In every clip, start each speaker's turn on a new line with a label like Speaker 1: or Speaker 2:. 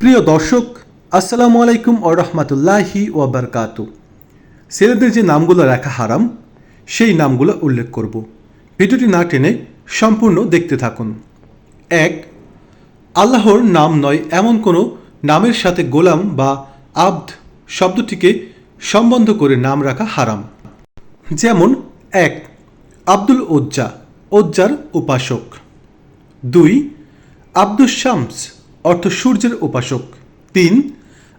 Speaker 1: প্রিয় দর্শক, আসসালামু আলাইকুম ও রহমতুল্লাহি ওবরকাতু ছেলেদের যে নামগুলো রাখা হারাম, সেই নামগুলো উল্লেখ করব। ভিডিওটি না টেনে সম্পূর্ণ দেখতে থাকুন। এক, আল্লাহর নাম নয় এমন কোনো নামের সাথে গোলাম বা আব্দ শব্দটিকে সম্বন্ধ করে নাম রাখা হারাম। যেমন, এক, আব্দুল ওজ্জা ওজ্জার উপাসক। দুই আব্দুল শামস অর্থ সূর্যের উপাসক। তিন,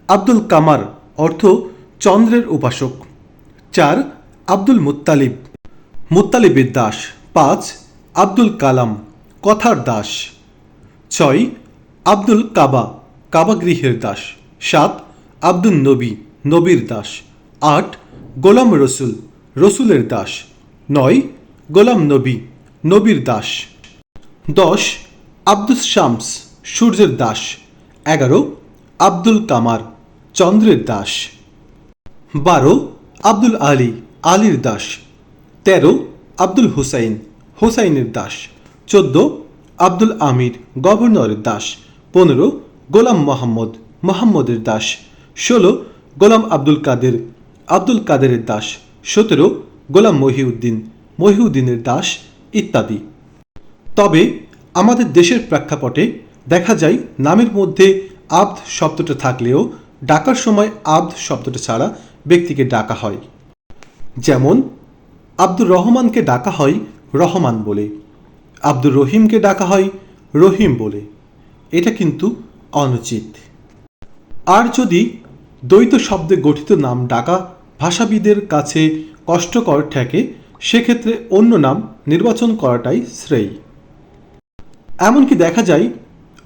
Speaker 1: আব্দুল কামার, অর্থ চন্দ্রের উপাসক। চার, আব্দুল মুত্তালিব। মুত্তালিবের দাস। পাঁচ, আব্দুল কালাম, কথার দাস। ছয়, আব্দুল কাবা, কাবাগৃহের দাস। সাত, আব্দুল নবী, নবীর দাস। আট, গোলাম রসুল, রসুলের দাস। নয়, গোলাম নবী, নবীর দাস। দশ আব্দুল শামস। সূর্যের দাস। এগারো, আব্দুল কামার, চন্দ্রের দাস। বারো, আব্দুল আলী, আলীর দাস। তেরো, আব্দুল হুসাইন, হুসাইনের দাস। চোদ্দ, আব্দুল আমির, গভর্নরের দাস। পনেরো, গোলাম মোহাম্মদ, মোহাম্মদের দাস। ষোলো, গোলাম আব্দুল কাদের, আব্দুল কাদেরের দাস। সতেরো, গোলাম মহিউদ্দিন, মহিউদ্দিনের দাস, ইত্যাদি। তবে আমাদের দেশের প্রেক্ষাপটে দেখা যায়, নামের মধ্যে আব্দ শব্দটা থাকলেও ডাকার সময় আব্দ শব্দটা ছাড়া ব্যক্তিকে ডাকা হয়। যেমন, আব্দুর রহমানকে ডাকা হয় রহমান বলে। আব্দুর রহিমকে ডাকা হয় রহিম বলে। এটা কিন্তু অনুচিত। আর যদি দ্বৈত শব্দে গঠিত নাম ডাকা ভাষাবিদের কাছে কষ্টকর ঠেকে, সেক্ষেত্রে অন্য নাম নির্বাচন করাটাই শ্রেয়। এমনকি দেখা যায়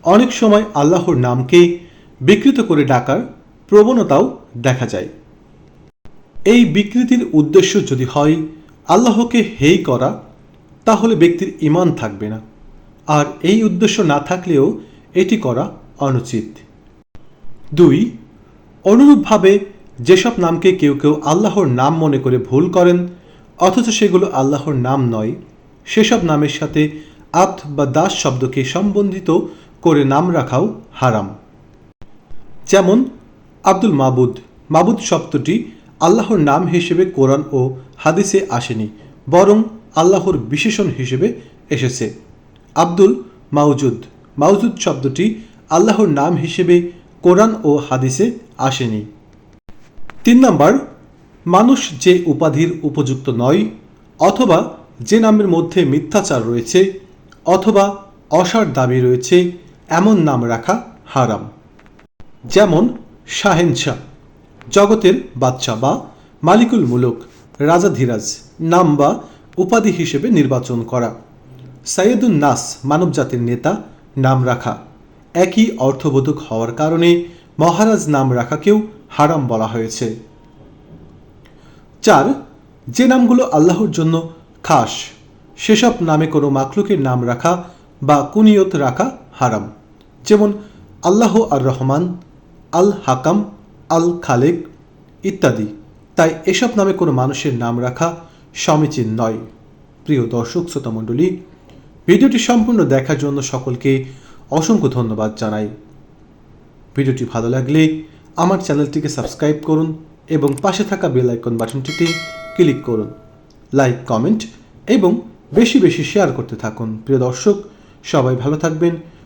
Speaker 1: অনেক সময় আল্লাহর নামকে বিকৃত করে ডাকার প্রবণতাও দেখা যায়। এই বিকৃতির উদ্দেশ্য যদি হয় আল্লাহকে হেই করা, তাহলে ব্যক্তির ইমান থাকবে না। আর এই উদ্দেশ্য না থাকলেও এটি করা অনুচিত। দুই, অনুরূপভাবে যেসব নামকে কেউ কেউ আল্লাহর নাম মনে করে ভুল করেন, অথচ সেগুলো আল্লাহর নাম নয়, সেসব নামের সাথে আব্দ বা দাস শব্দকে সম্বন্ধিত করে নাম রাখাও হারাম। যেমন, আব্দুল মাবুদ। মাবুদ শব্দটি আল্লাহর নাম হিসেবে কোরআন ও হাদিসে আসেনি, বরং আল্লাহর বিশেষণ হিসেবে এসেছে। আব্দুল মাউজুদ। মাউজুদ শব্দটি আল্লাহর নাম হিসেবে কোরআন ও হাদিসে আসেনি। তিন নম্বর, মানুষ যে উপাধির উপযুক্ত নয়, অথবা যে নামের মধ্যে মিথ্যাচার রয়েছে, অথবা অসার দাবি রয়েছে এমন নাম রাখা হারাম। যেমন শাহেনশাহ, জগতের বাদশা বা মালিকুল মুলুক, রাজা ধীরাজ, নাম বা উপাধি হিসেবে নির্বাচন করা। সাইয়েদুন নাস, মানবজাতির নেতা, নাম রাখা। একই অর্থবোধক হওয়ার কারণে মহারাজ নাম রাখাকেও হারাম বলা হয়েছে। চার, যে নামগুলো আল্লাহর জন্য খাস, সেসব নামে কোনো মাকলুকের নাম রাখা বা কুনিয়ত রাখা হারাম। যেমন আল্লাহ আর রহমান, আল হাকাম, আল খালেক ইত্যাদি। তাই এসব নামে কোনো মানুষের নাম রাখা সমীচীন নয়। প্রিয় দর্শক শ্রোতা মণ্ডলী ভিডিওটি সম্পূর্ণ দেখার জন্য সকলকে অসংখ্য ধন্যবাদ জানাই। ভিডিওটি ভালো লাগলে আমার চ্যানেলটিকে সাবস্ক্রাইব করুন এবং পাশে থাকা বেল আইকন বাটনটিতে ক্লিক করুন। লাইক, কমেন্ট এবং বেশি বেশি শেয়ার করতে থাকুন। প্রিয় দর্শক, সবাই ভালো থাকবেন